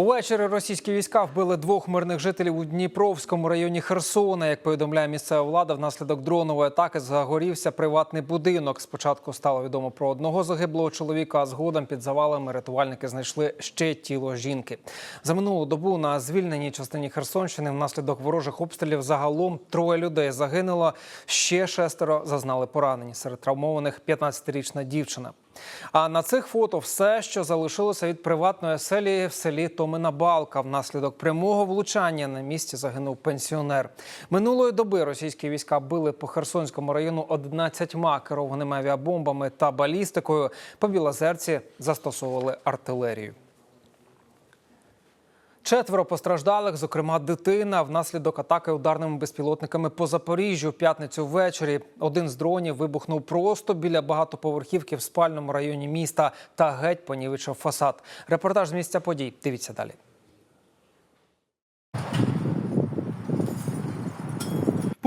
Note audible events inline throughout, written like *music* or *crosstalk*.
Увечері російські війська вбили двох мирних жителів у Дніпровському районі Херсона. Як повідомляє місцева влада, внаслідок дронової атаки загорівся приватний будинок. Спочатку стало відомо про одного загиблого чоловіка, а згодом під завалами рятувальники знайшли ще тіло жінки. За минулу добу на звільненій частині Херсонщини внаслідок ворожих обстрілів загалом троє людей загинуло. Ще шестеро зазнали поранені. Серед травмованих 15-річна дівчина. А на цих фото все, що залишилося від приватної оселі в селі Томина Балка. Внаслідок прямого влучання на місці загинув пенсіонер. Минулої доби російські війська били по Херсонському району 11 керованими авіабомбами та балістикою. По Білозерці застосовували артилерію. Четверо постраждалих, зокрема дитина, внаслідок атаки ударними безпілотниками по Запоріжжю в п'ятницю ввечері. Один з дронів вибухнув просто біля багатоповерхівки в спальному районі міста та геть понівечив фасад. Репортаж з місця подій. Дивіться далі.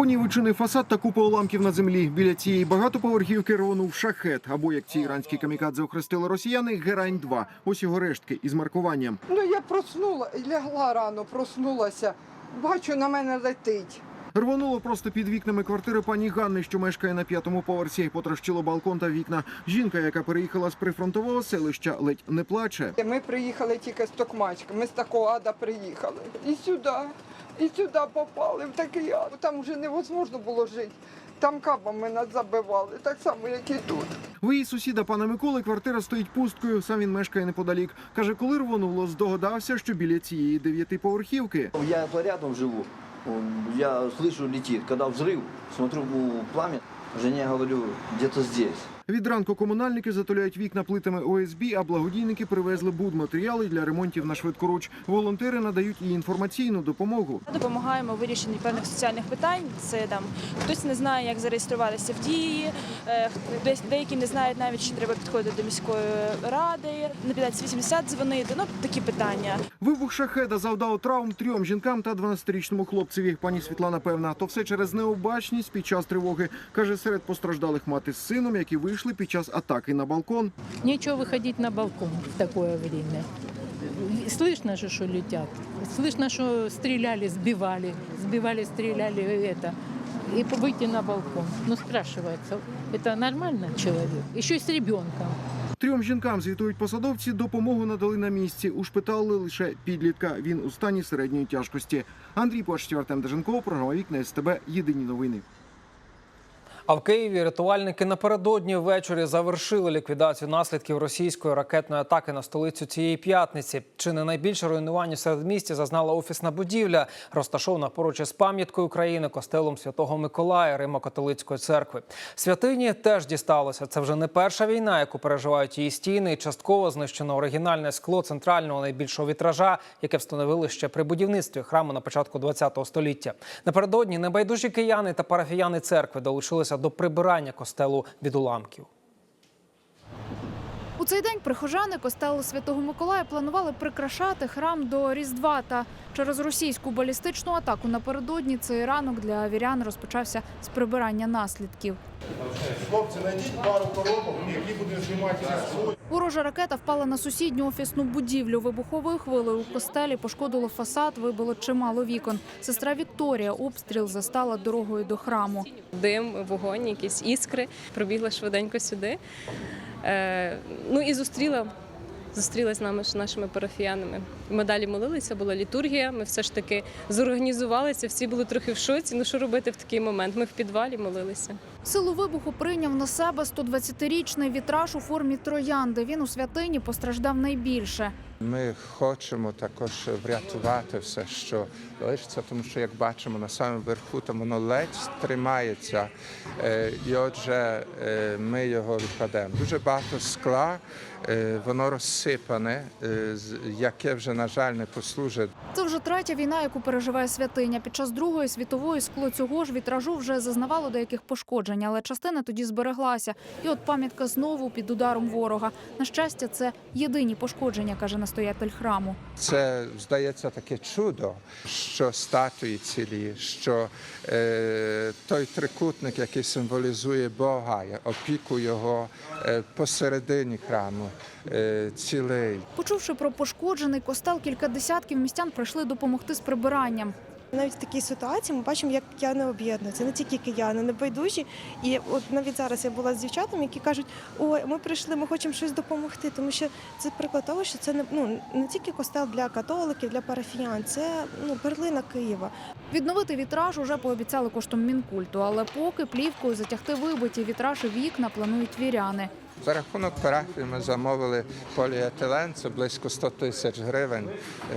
Понівечений фасад та купа уламків на землі. Біля цієї багатоповерхівки рвонув шахет, або як ці іранські камікадзе охрестили росіяни, герань 2 Ось його рештки із маркуванням. Ну я проснула, лягла рано, проснулася. Бачу, на мене летить. Рвонуло просто під вікнами квартири пані Ганни, що мешкає на п'ятому поверсі. Потрощило балкон та вікна. Жінка, яка переїхала з прифронтового селища, ледь не плаче. Ми приїхали тільки з Токмачки. Ми з такого ада приїхали. І сюди, і сюди попали в такий ад. Там вже невозможно було жити. Там кабами нас забивали, так само, як і тут. В її сусіда пана Миколи квартира стоїть пусткою. Сам він мешкає неподалік. Каже, коли рвонуло, здогадався, що біля цієї дев'ятиповерхівки. Я рядом живу, я слышу летит. Когда взрыв, смотрю у пламя, жене говорю, где-то здесь. Від ранку комунальники затуляють вікна плитами ОСБ, а благодійники привезли будматеріали для ремонтів на швидкоруч. Волонтери надають і інформаційну допомогу. Допомагаємо вирішенні певних соціальних питань. Це там хтось не знає, як зареєструватися в дії, е, десь деякі не знають навіть, що треба підходити до міської ради, на 1580 дзвонити. Ну такі питання. Вибух шахеда завдав травм трьом жінкам та 12-річному хлопцеві. Пані Світлана певна, то все через необачність під час тривоги. Каже, серед постраждалих мати з сином, які вийшли під час атаки на балкон. Нечего выходить на балкон в такое время. Слышно же, что летят. Слышно, что стреляли, сбивали. Сбивали, стреляли это. И выйти на балкон. Ну, спрашивается, это нормально человек? Еще и с ребенком. Трьом жінкам звітують посадовці, допомогу надали на місці. Ушпитали лише підлітка. Він у стані середньої тяжкості. Андрій Почтів, Артем Деженков, програма Вікна СТБ. Єдині новини. А в Києві рятувальники напередодні ввечері завершили ліквідацію наслідків російської ракетної атаки на столицю цієї п'ятниці. Чи не найбільше руйнування серед місті зазнала офісна будівля, розташована поруч із пам'яткою України костелом Святого Миколая Римо-католицької церкви. Святині теж дісталося. Це вже не перша війна, яку переживають її стіни. І частково знищено оригінальне скло центрального найбільшого вітража, яке встановили ще при будівництві храму на початку ХХ століття. Напередодні небайдужі кияни та парафіяни церкви долучилися до прибирання костелу від уламків. У цей день прихожани костелу Святого Миколая планували прикрашати храм до Різдва. Та через російську балістичну атаку напередодні цей ранок для вірян розпочався з прибирання наслідків. Хлопці, знайдіть пару коробок, які будемо знімати зі. Ворожа ракета впала на сусідню офісну будівлю. Вибуховою хвилею у костелі пошкодило фасад, вибило чимало вікон. Сестра Вікторія обстріл застала дорогою до храму. дим, вогонь, якісь іскри. Пробігла швиденько сюди. Е, ну і зустріла. Зустрілася з нами з нашими парафіянами. Ми далі молилися, була літургія. Ми все ж таки зорганізувалися. Всі були трохи в шоці. Ну що робити в такий момент? Ми в підвалі молилися. Силу вибуху прийняв на себе 120-річний вітраж у формі троянди. Він у святині постраждав найбільше. Ми хочемо також врятувати все, що лишиться, тому що, як бачимо, на самому верху там воно ледь тримається, Е, і отже, е, ми його відкладемо. Дуже багато скла, е, воно розсипане, яке вже, на жаль, не послужить Це вже третя війна, яку переживає святиня. Під час Другої світової скло цього ж вітражу вже зазнавало деяких пошкоджень, але частина тоді збереглася. І от пам'ятка знову під ударом ворога. На щастя, це єдині пошкодження, каже настоятель настоятель храму. Це здається таке чудо, що статуї цілі, що е, той трикутник, який символізує Бога, опіку його е, посередині храму, е, цілий. Почувши про пошкоджений костел, кілька десятків містян прийшли допомогти з прибиранням. Навіть в такій ситуації ми бачимо, як кияни об'єднуються, не тільки кияни, не байдужі. І от навіть зараз я була з дівчатами, які кажуть, ой, ми прийшли, ми хочемо щось допомогти, тому що це приклад того, що це не ну не тільки костел для католиків, для парафіян, це ну перлина Києва. Відновити вітраж уже пообіцяли коштом мінкульту, але поки плівкою затягти вибиті вітраж і вікна планують віряни. За рахунок парафії ми замовили поліетилен, це близько 100 тисяч гривень,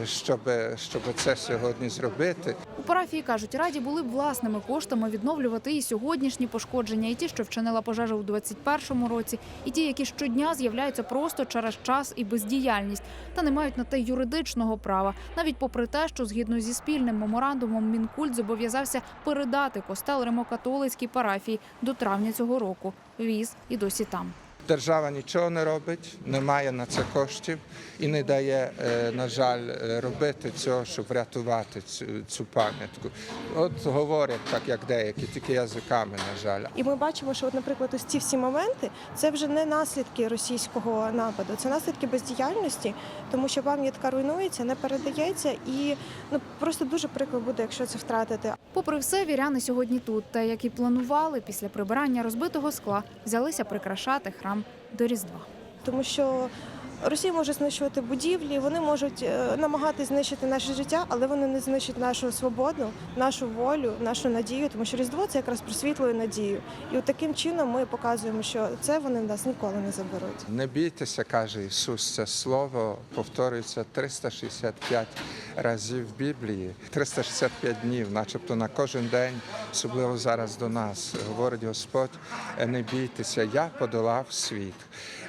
щоб, щоб це сьогодні зробити. У парафії кажуть, раді були б власними коштами відновлювати і сьогоднішні пошкодження, і ті, що вчинила пожежа у 21-му році, і ті, які щодня з'являються просто через час і бездіяльність, та не мають на те юридичного права, навіть попри те, що згідно зі спільним меморандумом Мінкульт зобов'язався передати костел римокатолицькій парафії до травня цього року. Віз і досі там. Держава нічого не робить, не має на це коштів і не дає, е, на жаль, е, робити цього, щоб врятувати цю, цю пам'ятку. От говорять так, як деякі, тільки язиками, на жаль. І ми бачимо, що, от, наприклад, ось ці всі моменти це вже не наслідки російського нападу, це наслідки бездіяльності, тому що пам'ятка руйнується, не передається, і ну просто дуже прикро буде, якщо це втратити. Попри все, віряни сьогодні тут, та як і планували, після прибирання розбитого скла взялися прикрашати храм до Різдва. тому що Росія може знищувати будівлі, вони можуть е, намагатись знищити наше життя, але вони не знищать нашу свободу, нашу волю, нашу надію, тому що Різдво це якраз просвітлює надію. І от таким чином ми показуємо, що це вони в нас ніколи не заберуть. Не бійтеся, каже Ісус. Це слово повторюється 365 разів в Біблії, 365 днів, начебто на кожен день, особливо зараз до нас. Говорить Господь, не бійтеся, я подолав світ.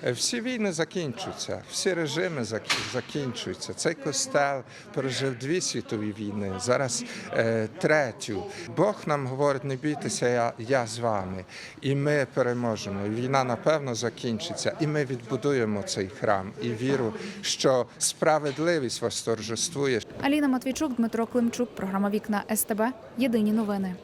Е, Всі війни закінчуються, всі режими зак- закінчуються. Цей костел пережив дві світові війни, зараз е, третю. Бог нам говорить, не бійтеся, я, я з вами. І ми переможемо. Війна напевно закінчиться, і ми відбудуємо цей храм. І віру, що справедливість восторжествує. Аліна Матвійчук, Дмитро Климчук, програма Вікна СТБ. Єдині новини.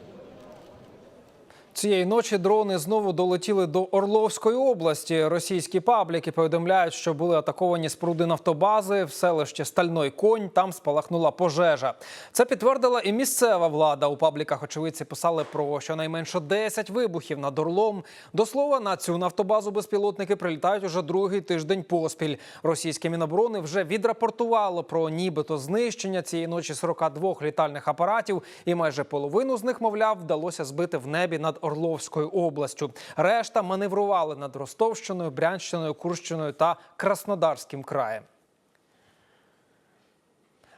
Цієї ночі дрони знову долетіли до Орловської області. Російські пабліки повідомляють, що були атаковані споруди нафтобази в селищі Стальной Конь. Там спалахнула пожежа. Це підтвердила і місцева влада. У пабліках очевидці писали про щонайменше 10 вибухів над Орлом. До слова, на цю нафтобазу безпілотники прилітають уже другий тиждень поспіль. Російське міноборони вже відрапортувало про нібито знищення цієї ночі 42 літальних апаратів, і майже половину з них, мовляв, вдалося збити в небі над Орловською областю. Решта маневрували над Ростовщиною, Брянщиною, Курщиною та Краснодарським краєм.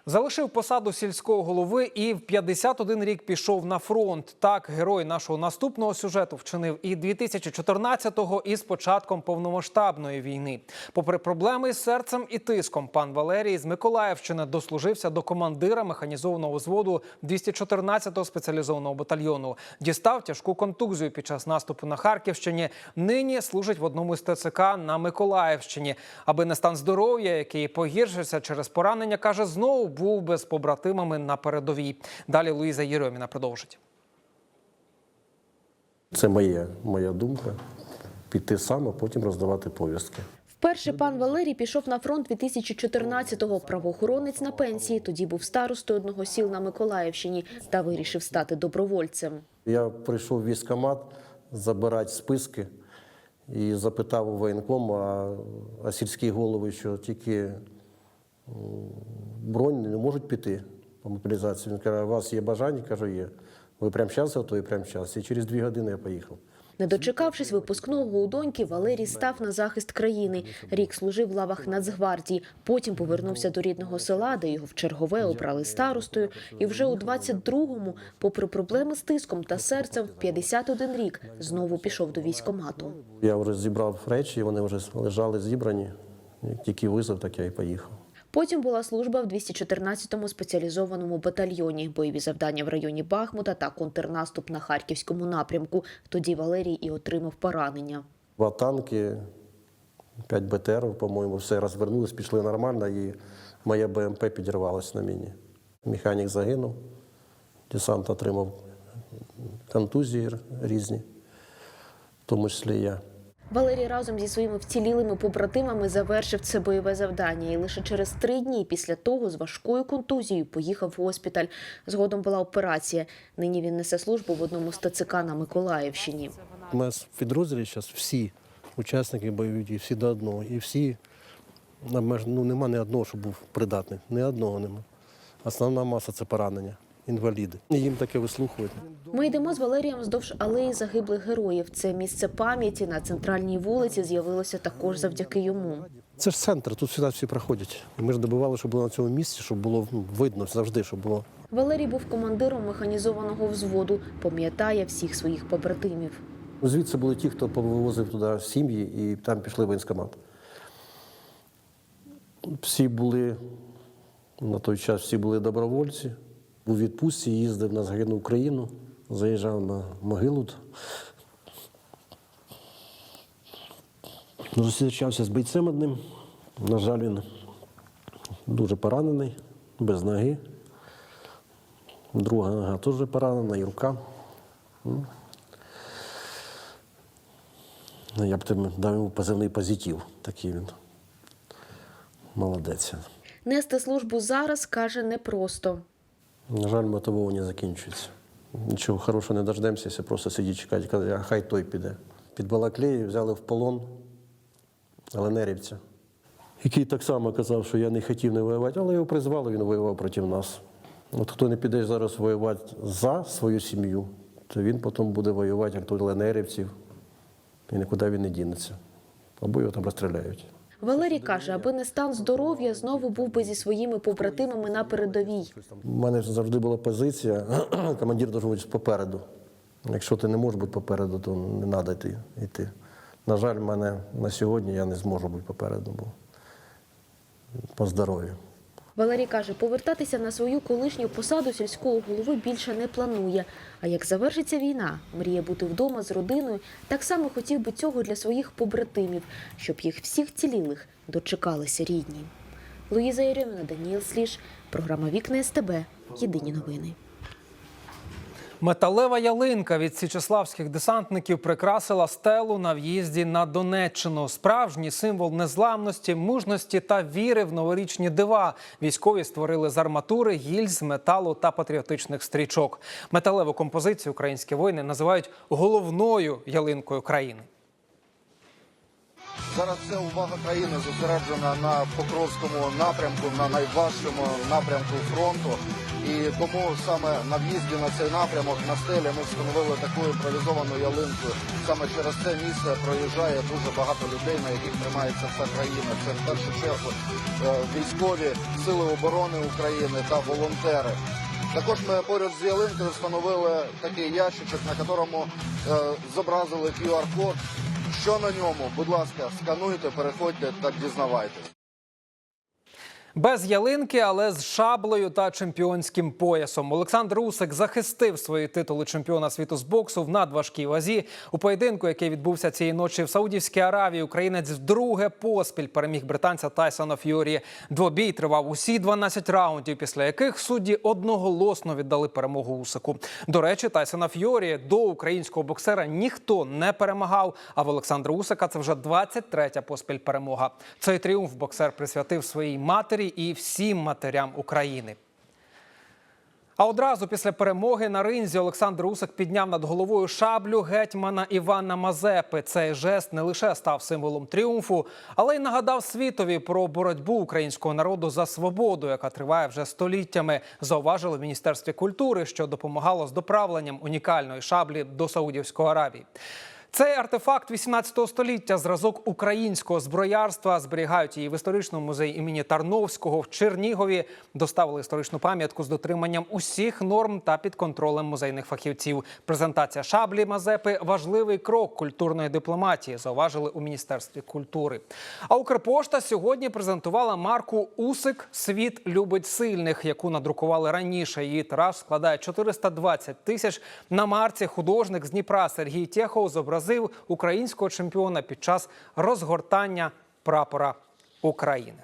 Залишив посаду сільського голови і в 51 рік пішов на фронт. Так, герой нашого наступного сюжету вчинив і 2014-го, і з початком повномасштабної війни. Попри проблеми з серцем і тиском, пан Валерій з Миколаївщини дослужився до командира механізованого взводу 214-го спеціалізованого батальйону. Дістав тяжку контузію під час наступу на Харківщині. Нині служить в одному з ТЦК на Миколаївщині. Аби не стан здоров'я, який погіршився через поранення, каже, знову був би з побратимами на передовій. Далі Луїза Єрьоміна продовжить. Це моя, моя думка. Піти сам, а потім роздавати повістки. Вперше пан Валерій пішов на фронт 2014-го. Правоохоронець на пенсії. Тоді був старостою одного сіл на Миколаївщині та вирішив стати добровольцем. Я прийшов в військкомат забирати списки і запитав у воєнкому, а, а сільські голови, що тільки бронь не можуть піти по мобілізації. Він каже, у вас є бажання? Кажу, є. Ви прямо зараз готові? Прямо зараз. І через дві години я поїхав. Не дочекавшись випускного у доньки, Валерій став на захист країни. Рік служив в лавах Нацгвардії. Потім повернувся до рідного села, де його в чергове обрали старостою. І вже у 22-му, попри проблеми з тиском та серцем, в 51 рік знову пішов до військомату. Я вже зібрав речі, вони вже лежали зібрані. Як Тільки визов, так я і поїхав. Потім була служба в 214-му спеціалізованому батальйоні, бойові завдання в районі Бахмута та контрнаступ на харківському напрямку. Тоді Валерій і отримав поранення. Два танки, 5 БТР, по-моєму, все розвернулись, пішли нормально, і моя БМП підірвалась на міні. Механік загинув, десант отримав контузії різні, в тому числі я. Валерій разом зі своїми вцілілими побратимами завершив це бойове завдання і лише через три дні після того з важкою контузією поїхав в госпіталь. Згодом була операція. Нині він несе службу в одному з ТЦК на Миколаївщині. У нас в підрозділі зараз всі учасники бойових дій, всі до одного. І всі, ну, нема ні одного, що був придатний. Ні одного нема. Основна маса це поранення, інваліди. І їм таке вислухувати. Ми йдемо з Валерієм вздовж алеї загиблих героїв. Це місце пам'яті на центральній вулиці з'явилося також завдяки йому. Це ж центр, тут сюди всі проходять. І ми ж добивали, щоб було на цьому місці, щоб було ну, видно завжди, щоб було. Валерій був командиром механізованого взводу, пам'ятає всіх своїх побратимів. Звідси були ті, хто повивозив туди сім'ї і там пішли в воєнкомат. Всі були, на той час всі були добровольці. У відпустці їздив на Загальну Україну, заїжджав на могилу. Зустрічався з бійцем одним. На жаль, він дуже поранений, без ноги. Друга нога теж поранена, і рука. Ну, Я б тобі дав йому позивний позитив. Такий він. Молодець. Нести службу зараз каже непросто. На жаль, мотивовані закінчується. Нічого хорошого не дождемося, якщо просто сидіть чекати, а хай той піде. Під Балаклею взяли в полон Ленерівця, який так само казав, що я не хотів не воювати, але його призвали, він воював проти нас. От хто не піде зараз воювати за свою сім'ю, то він потім буде воювати як той Ленерівців, і нікуди він не дінеться. Або його там розстріляють. Валерій каже, аби не стан здоров'я, знову був би зі своїми побратимами на передовій. У мене завжди була позиція, *clears throat* командир має попереду. Якщо ти не можеш бути попереду, то не треба йти. йти. На жаль, мене на сьогодні я не зможу бути попереду, бо по здоров'ю. Валерій каже, повертатися на свою колишню посаду сільського голови більше не планує. А як завершиться війна, мріє бути вдома з родиною, так само хотів би цього для своїх побратимів, щоб їх всіх цілілих дочекалися рідні. Луїза Єрьоміна, Даніел Сліж, програма Вікна СТБ. Єдині новини. Металева ялинка від січеславських десантників прикрасила стелу на в'їзді на Донеччину. Справжній символ незламності, мужності та віри в новорічні дива. Військові створили з арматури, гільз, металу та патріотичних стрічок. Металеву композицію українські воїни називають головною ялинкою країни. Зараз вся увага країни зосереджена на Покровському напрямку, на найважчому напрямку фронту. І тому саме на в'їзді на цей напрямок на стелі ми встановили таку імпровізовану ялинку. Саме через це місце проїжджає дуже багато людей, на яких тримається вся країна. Це в першу чергу е, військові сили оборони України та волонтери. Також ми поряд з ялинкою встановили такий ящичок, на якому е, зобразили QR-код. Що на ньому? Будь ласка, скануйте, переходьте та дізнавайтесь. Без ялинки, але з шаблею та чемпіонським поясом. Олександр Усик захистив свої титули чемпіона світу з боксу в надважкій вазі. У поєдинку, який відбувся цієї ночі в Саудівській Аравії, українець вдруге поспіль переміг британця Тайсона Ф'юрі. Двобій тривав усі 12 раундів, після яких судді одноголосно віддали перемогу Усику. До речі, Тайсона Ф'юрі до українського боксера ніхто не перемагав. А в Олександра Усика це вже 23-я поспіль перемога. Цей тріумф боксер присвятив своїй матері і всім матерям України. А одразу після перемоги на ринзі Олександр Усик підняв над головою шаблю гетьмана Івана Мазепи. Цей жест не лише став символом тріумфу, але й нагадав світові про боротьбу українського народу за свободу, яка триває вже століттями. Зауважили в міністерстві культури, що допомагало з доправленням унікальної шаблі до Саудівської Аравії. Цей артефакт 18 століття, зразок українського зброярства, зберігають її в історичному музеї імені Тарновського в Чернігові. Доставили історичну пам'ятку з дотриманням усіх норм та під контролем музейних фахівців. Презентація шаблі Мазепи важливий крок культурної дипломатії. Зауважили у міністерстві культури. А Укрпошта сьогодні презентувала марку Усик Світ любить сильних, яку надрукували раніше. Її тираж складає 420 тисяч. На марці художник з Дніпра Сергій Тєхов зобразив українського чемпіона під час розгортання прапора України.